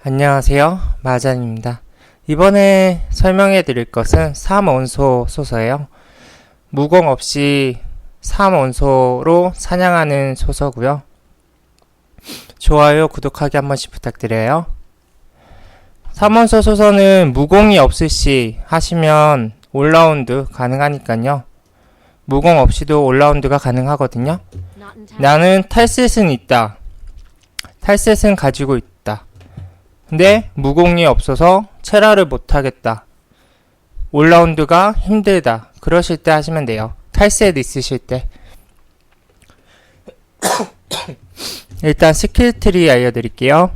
안녕하세요. 마잔입니다. 이번에 설명해 드릴 것은 3원소 소서예요. 무공 없이 3원소로 사냥하는 소서고요. 좋아요, 구독하기 한 번씩 부탁드려요. 3원소 소서는 무공이 없을 시 하시면 올라운드 가능하니까요. 무공 없이도 올라운드가 가능하거든요. 나는 탈셋은 있다. 탈셋은 가지고 있다. 근데 무공이 없어서 체라를 못하겠다. 올라운드가 힘들다. 그러실 때 하시면 돼요. 탈셋 있으실 때. 일단 스킬 트리 알려드릴게요.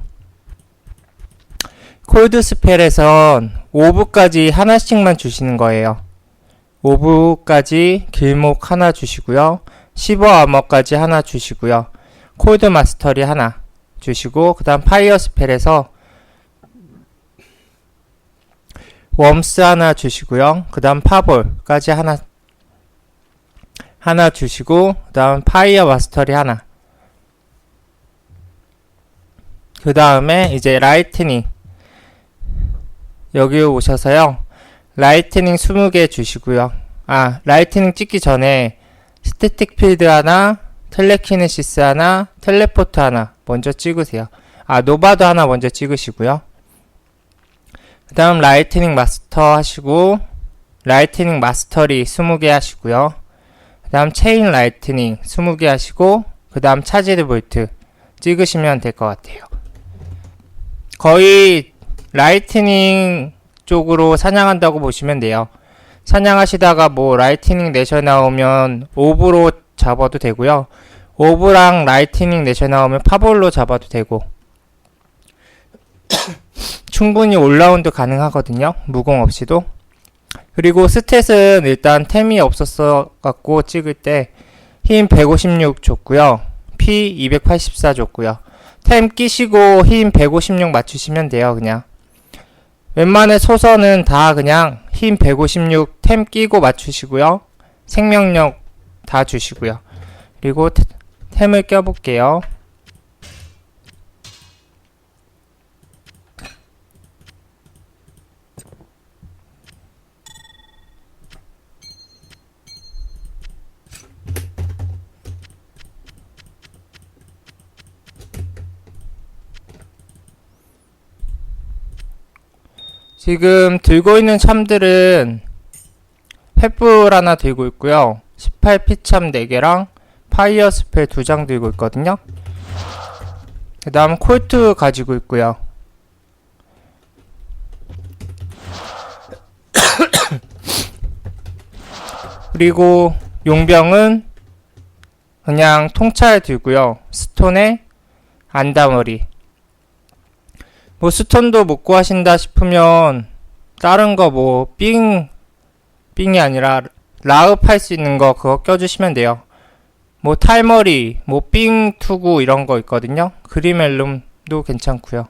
콜드 스펠에선 5부까지 하나씩만 주시는 거예요. 5부까지 길목 하나 주시고요. 15 아머까지 하나 주시고요. 콜드 마스터리 하나 주시고 그 다음 파이어 스펠에서 웜스 하나 주시고요. 그 다음 파볼까지 하나 하나 주시고 그 다음 파이어 마스터리 하나 그 다음에 이제 라이트닝 여기 오셔서요. 라이트닝 20개 주시고요. 아 라이트닝 찍기 전에 스태틱 필드 하나 텔레키네시스 하나 텔레포트 하나 먼저 찍으세요. 아 노바도 하나 먼저 찍으시고요. 그 다음 라이트닝 마스터 하시고 라이트닝 마스터리 20개 하시고요. 그 다음 체인 라이트닝 20개 하시고 그 다음 차지드 볼트 찍으시면 될 것 같아요. 거의 라이트닝 쪽으로 사냥한다고 보시면 돼요. 사냥하시다가 뭐 라이트닝 내셔 나오면 오브로 잡아도 되고요. 오브랑 라이트닝 내셔 나오면 파볼로 잡아도 되고 충분히 올라운드 가능하거든요. 무공 없이도. 그리고 스탯은 일단 템이 없었어 갖고 찍을 때 힘 156 줬고요. 피284 줬고요. 템 끼시고 힘 156 맞추시면 돼요, 그냥. 웬만한 소서는 다 그냥 힘 156 템 끼고 맞추시고요. 생명력 다 주시고요. 그리고 테- 템을 껴볼게요. 지금 들고 있는 참들은 횃불 하나 들고 있고요. 18피 참 4개랑 파이어 스펠 2장 들고 있거든요. 그 다음 콜트 가지고 있고요. 그리고 용병은 그냥 통찰 들고요. 스톤에 안다머리. 뭐 스톤도 못 구하신다 싶으면 다른 거 뭐 삥 삥이 아니라 라읍 할수 있는 거 그거 껴주시면 돼요. 뭐 탈머리, 뭐 삥 투구 이런 거 있거든요. 그리멜룸도 괜찮고요.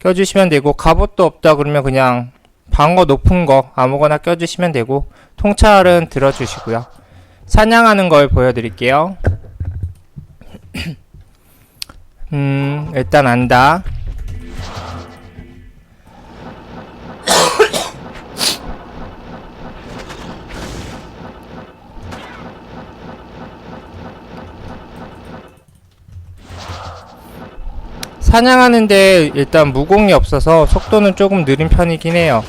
껴주시면 되고 갑옷도 없다 그러면 그냥 방어 높은 거 아무거나 껴주시면 되고 통찰은 들어주시고요. 사냥하는 걸 보여드릴게요. 음 일단 안다. 사냥하는데 일단 무공이 없어서 속도는 조금 느린 편이긴 해요.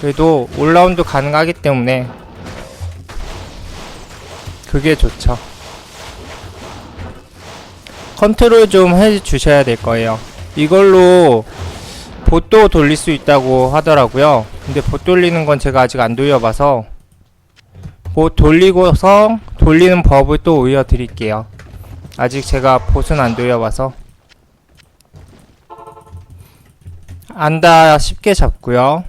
그래도 올라운드 가능하기 때문에 그게 좋죠. 컨트롤 좀 해주셔야 될 거예요. 이걸로 보도 돌릴 수 있다고 하더라고요. 근데 보 돌리는 건 제가 아직 안 돌려봐서 보 돌리고서 돌리는 법을 또 올려드릴게요. 아직 제가 보는 안 돌려봐서 안다 쉽게 잡고요.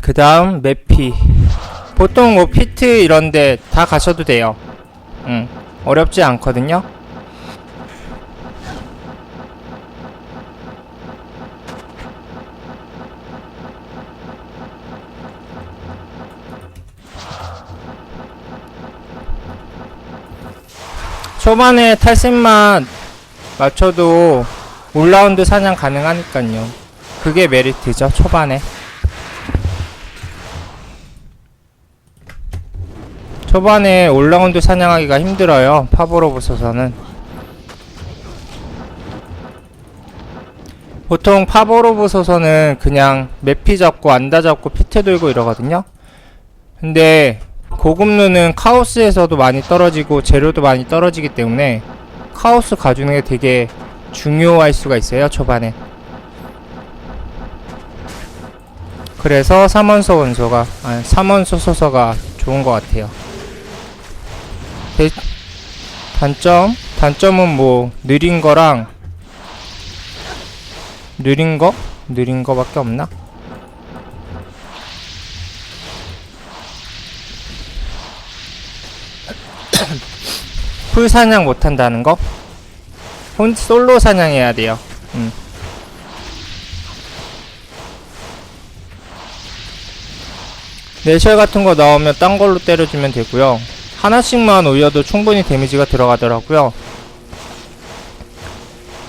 그 다음 매피 보통 뭐 피트 이런데 다 가셔도 돼요. 응 어렵지 않거든요. 초반에 탈색만 맞춰도 올라운드 사냥 가능하니까요. 그게 메리트죠, 초반에. 초반에 올라운드 사냥하기가 힘들어요, 파보로브소서는. 보통 파보로브소서는 그냥 매피 잡고 안다 잡고 피트 들고 이러거든요. 근데 고급루는 카오스에서도 많이 떨어지고 재료도 많이 떨어지기 때문에 카오스 가주는 게 되게 중요할 수가 있어요 초반에 그래서 3원소 원소가 아니 3원소 소서가 좋은 것 같아요 대, 단점? 단점은 뭐 느린 거랑 느린 거? 느린 거밖에 없나? 풀 사냥 못 한다는 거? 혼 솔로 사냥해야 돼요. 음. 내셜 같은 거 나오면 딴 걸로 때려주면 되고요. 하나씩만 올려도 충분히 데미지가 들어가더라고요.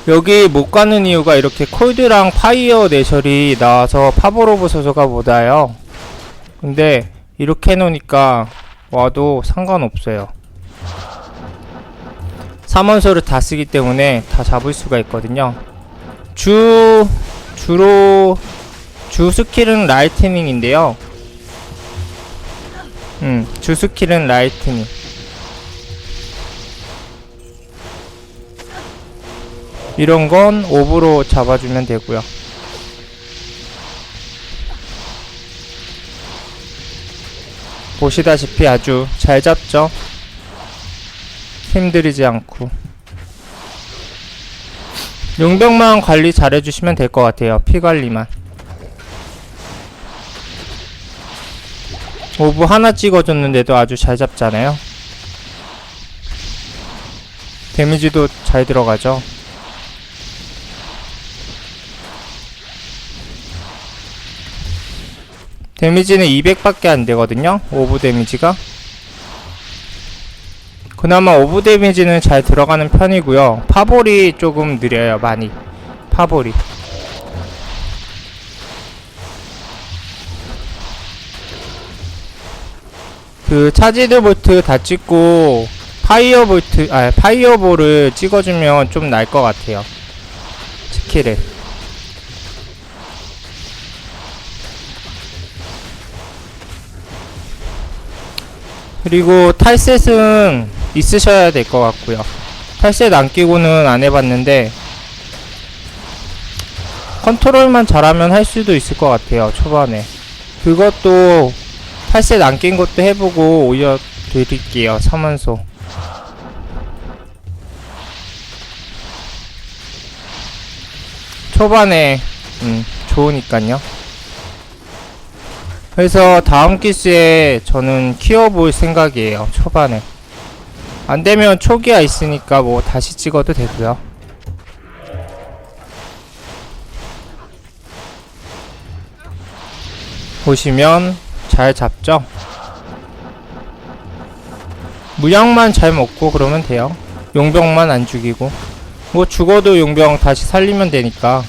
여기 못 가는 이유가 이렇게 콜드랑 파이어 내셜이 나와서 파보로브 소소가 못 와요. 근데 이렇게 해놓으니까 와도 상관없어요. 3원소를 다 쓰기 때문에 다 잡을 수가 있거든요. 주, 주로, 주 스킬은 라이트닝인데요. 음, 주 스킬은 라이트닝. 이런 건 오브로 잡아주면 되고요. 보시다시피 아주 잘 잡죠? 힘들이지 않고. 용병만 관리 잘 해주시면 될 것 같아요 피 관리만. 오브 하나 찍어줬는데도 아주 잘 잡잖아요. 데미지도 잘 들어가죠. 데미지는 200밖에 안 되거든요 오브 데미지가 그나마 오브 데미지는 잘 들어가는 편이고요. 파볼이 조금 느려요, 많이. 파볼이. 그 차지드 볼트 다 찍고 파이어 볼트, 아 파이어 볼을 찍어주면 좀 날 것 같아요. 스킬을. 그리고 탈셋은 있으셔야 될 것 같고요. 탈셋 안 끼고는 안 해봤는데 컨트롤만 잘하면 할 수도 있을 것 같아요. 초반에 그것도 탈셋 안 낀 것도 해보고 올려드릴게요. 3원소 초반에 음, 좋으니까요. 그래서 다음 기스에 저는 키워볼 생각이에요. 초반에. 안 되면 초기화 있으니까 뭐 다시 찍어도 되고요. 보시면 잘 잡죠? 무약만 잘 먹고 그러면 돼요. 용병만 안 죽이고. 뭐 죽어도 용병 다시 살리면 되니까.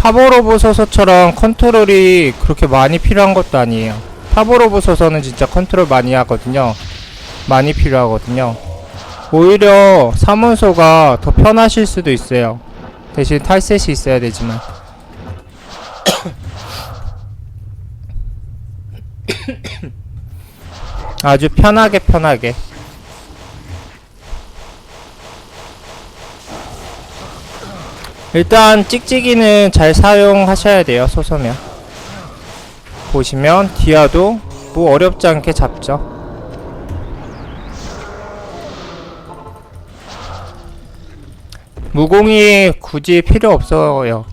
파보로브 소서처럼 컨트롤이 그렇게 많이 필요한 것도 아니에요. 파보로브 소서는 진짜 컨트롤 많이 하거든요. 많이 필요하거든요. 오히려 사문소가 더 편하실 수도 있어요. 대신 탈셋이 있어야 되지만. 아주 편하게 편하게. 일단 찍찍이는 잘 사용하셔야 돼요 소서면. 보시면 디아도 뭐 어렵지 않게 잡죠. 무공이 굳이 필요 없어요.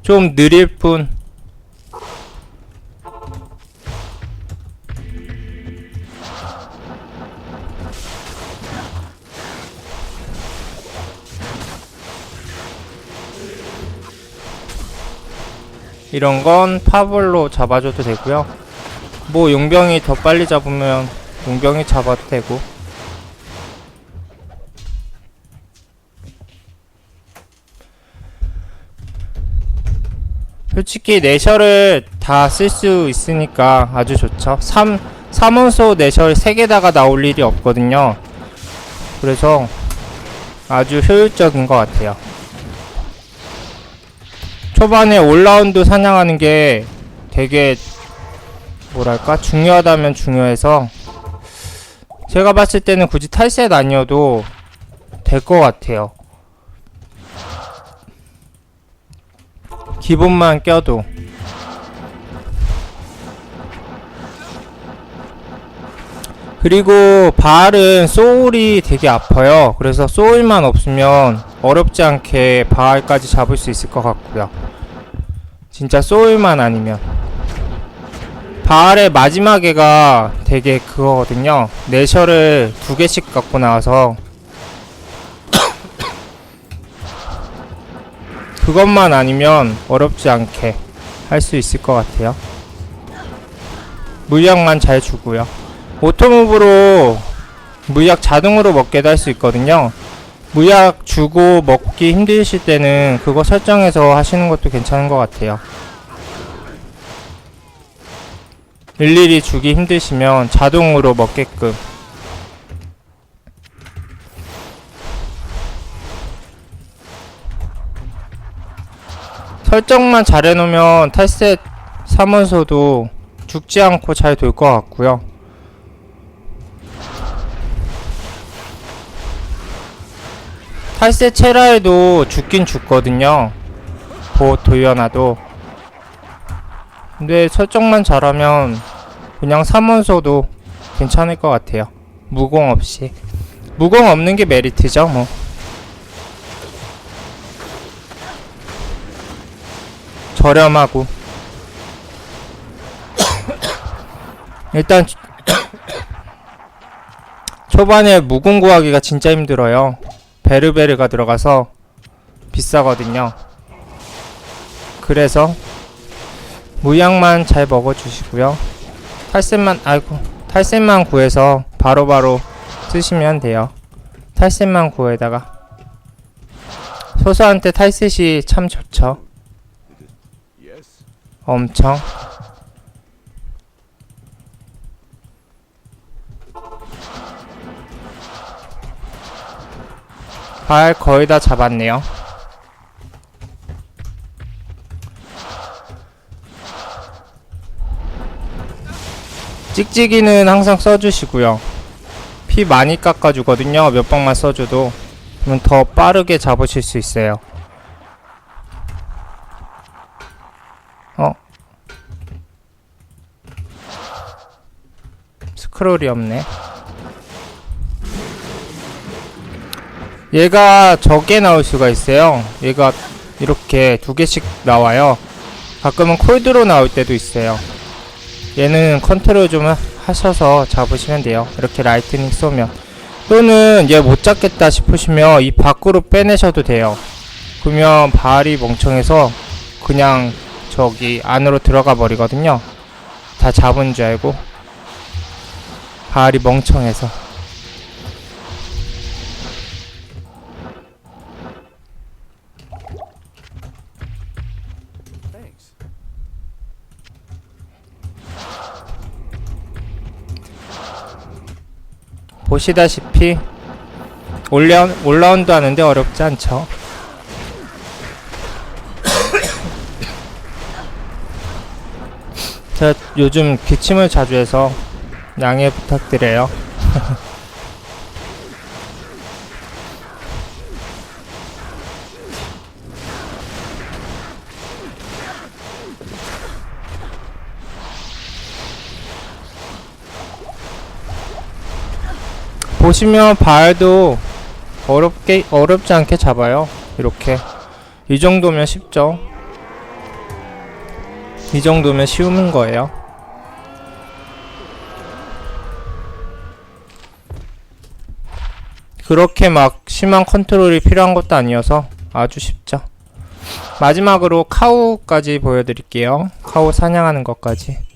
좀 느릴 뿐 이런 건 파벌로 잡아줘도 되고요. 뭐 용병이 더 빨리 잡으면 용병이 잡아도 되고. 솔직히 내셔를 다 쓸 수 있으니까 아주 좋죠. 3, 3원소 내셔 3개다가 나올 일이 없거든요. 그래서 아주 효율적인 것 같아요. 초반에 올라운드 사냥하는 게 되게 뭐랄까 중요하다면 중요해서 제가 봤을 때는 굳이 탈셋 아니어도 될 것 같아요. 기본만 껴도 그리고 바알은 소울이 되게 아파요. 그래서 소울만 없으면 어렵지 않게 바알까지 잡을 수 있을 것 같고요. 진짜 소울만 아니면 바알의 마지막에가 되게 그거거든요. 내셔를 두 개씩 갖고 나와서 그것만 아니면 어렵지 않게 할 수 있을 것 같아요. 물약만 잘 주고요. 오토무브로 물약 자동으로 먹게도 할 수 있거든요. 물약 주고 먹기 힘드실 때는 그거 설정해서 하시는 것도 괜찮은 것 같아요. 일일이 주기 힘드시면 자동으로 먹게끔 설정만 잘 해놓으면 탈셋 사면서도 죽지 않고 잘될것 같고요. 탈셋 체라에도 죽긴 죽거든요. 보 돌려놔도. 근데 설정만 잘하면 그냥 3원소도 괜찮을 것 같아요. 무공 없이. 무공 없는 게 메리트죠, 뭐. 저렴하고. 일단 초반에 무공 구하기가 진짜 힘들어요. 베르베르가 들어가서 비싸거든요. 그래서 무약만 잘 먹어주시고요. 탈셋만 아이고 탈셋만 구해서 바로바로 쓰시면 돼요. 탈셋만 구해다가 소소한테 탈셋이 참 좋죠. 엄청 발 거의 다 잡았네요. 찍찍이는 항상 써주시고요. 피 많이 깎아주거든요. 몇 방만 써줘도. 그러면 더 빠르게 잡으실 수 있어요. 어? 스크롤이 없네. 얘가 적게 나올 수가 있어요. 얘가 이렇게 두 개씩 나와요. 가끔은 콜드로 나올 때도 있어요. 얘는 컨트롤 좀 하- 하셔서 잡으시면 돼요. 이렇게 라이트닝 쏘면. 또는 얘 못 잡겠다 싶으시면 이 밖으로 빼내셔도 돼요. 그러면 발이 멍청해서 그냥 저기 안으로 들어가 버리거든요. 다 잡은 줄 알고. 발이 멍청해서. 보시다시피 올라, 올라운드 하는데 어렵지 않죠. 제가 요즘 기침을 자주 해서 양해 부탁드려요. 보시면 발도 어렵게 어렵지 않게 잡아요. 이렇게 이 정도면 쉽죠. 이 정도면 쉬운 거예요. 그렇게 막 심한 컨트롤이 필요한 것도 아니어서 아주 쉽죠. 마지막으로 카우까지 보여드릴게요. 카우 사냥하는 것까지.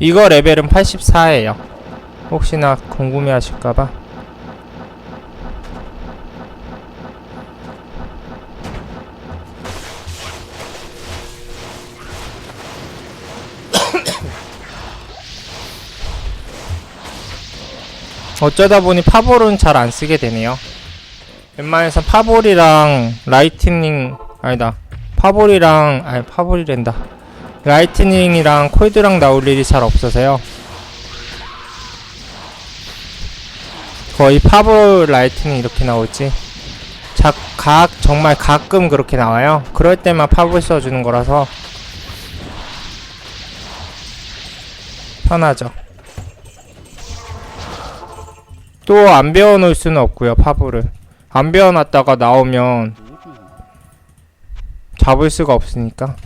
이거 레벨은 84예요. 혹시나 궁금해 하실까봐. 어쩌다 보니 파볼은 잘 안 쓰게 되네요. 웬만해서 파볼이랑 라이트닝 아니다. 파볼이랑 아니 파볼이랜다. 라이트닝이랑 콜드랑 나올 일이 잘 없어서요. 거의 파볼 라이트닝 이렇게 나오지. 자, 각 정말 가끔 그렇게 나와요. 그럴 때만 파볼 써주는 거라서 편하죠. 또 안 배워놓을 수는 없고요 파브를 안 배워놨다가 나오면 잡을 수가 없으니까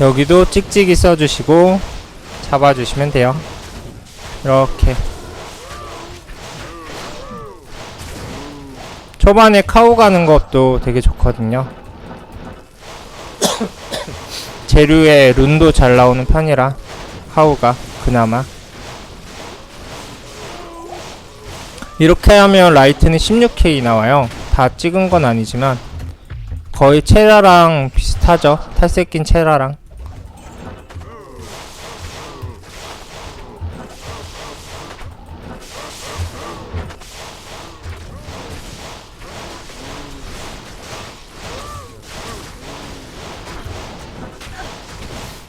여기도 찍찍이 써주시고 잡아주시면 돼요 이렇게 초반에 카우 가는 것도 되게 좋거든요. 재료에 룬도 잘 나오는 편이라 카우가 그나마 이렇게 하면 라이트는 16K 나와요. 다 찍은 건 아니지만 거의 체라랑 비슷하죠. 탈색 낀 체라랑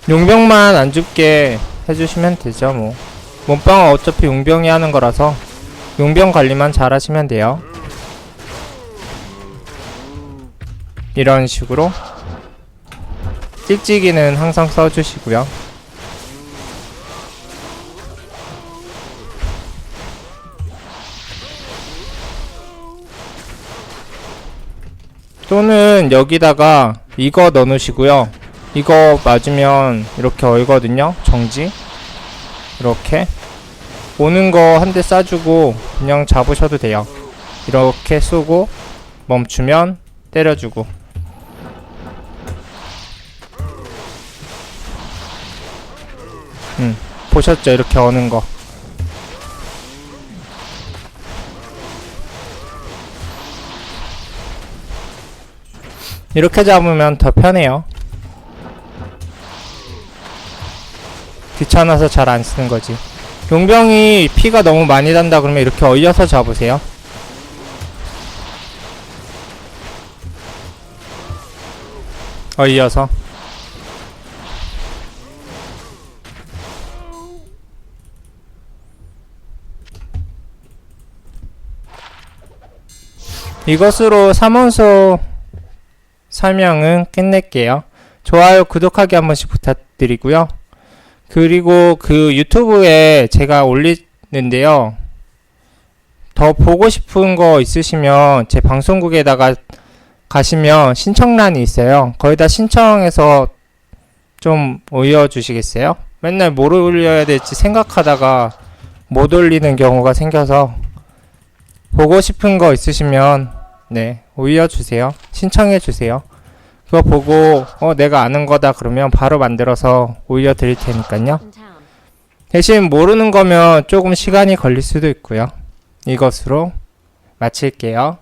용병만 안 죽게 해주시면 되죠 뭐. 몸빵은 어차피 용병이 하는 거라서 용병 관리만 잘 하시면 돼요. 이런 식으로 찍찍이는 항상 써주시고요. 또는 여기다가 이거 넣어 놓으시고요 이거 맞으면 이렇게 얼거든요? 정지? 이렇게? 오는 거 한 대 쏴주고 그냥 잡으셔도 돼요. 이렇게 쏘고 멈추면 때려주고. 음 보셨죠? 이렇게 어는 거. 이렇게 잡으면 더 편해요 귀찮아서 잘 안 쓰는 거지. 용병이 피가 너무 많이 단다 그러면 이렇게 얼려서 잡으세요. 얼려서. 이것으로 3원소 설명은 끝낼게요. 좋아요, 구독하기 한 번씩 부탁드리고요. 그리고 그 유튜브에 제가 올리는데요. 더 보고 싶은 거 있으시면 제 방송국에다가 가시면 신청란이 있어요. 거기다 신청해서 좀 올려주시겠어요? 맨날 뭘 올려야 될지 생각하다가 못 올리는 경우가 생겨서 보고 싶은 거 있으시면 네 올려주세요. 신청해주세요. 그거 보고 어 내가 아는 거다 그러면 바로 만들어서 올려 드릴 테니까요. 대신 모르는 거면 조금 시간이 걸릴 수도 있고요. 이것으로 마칠게요.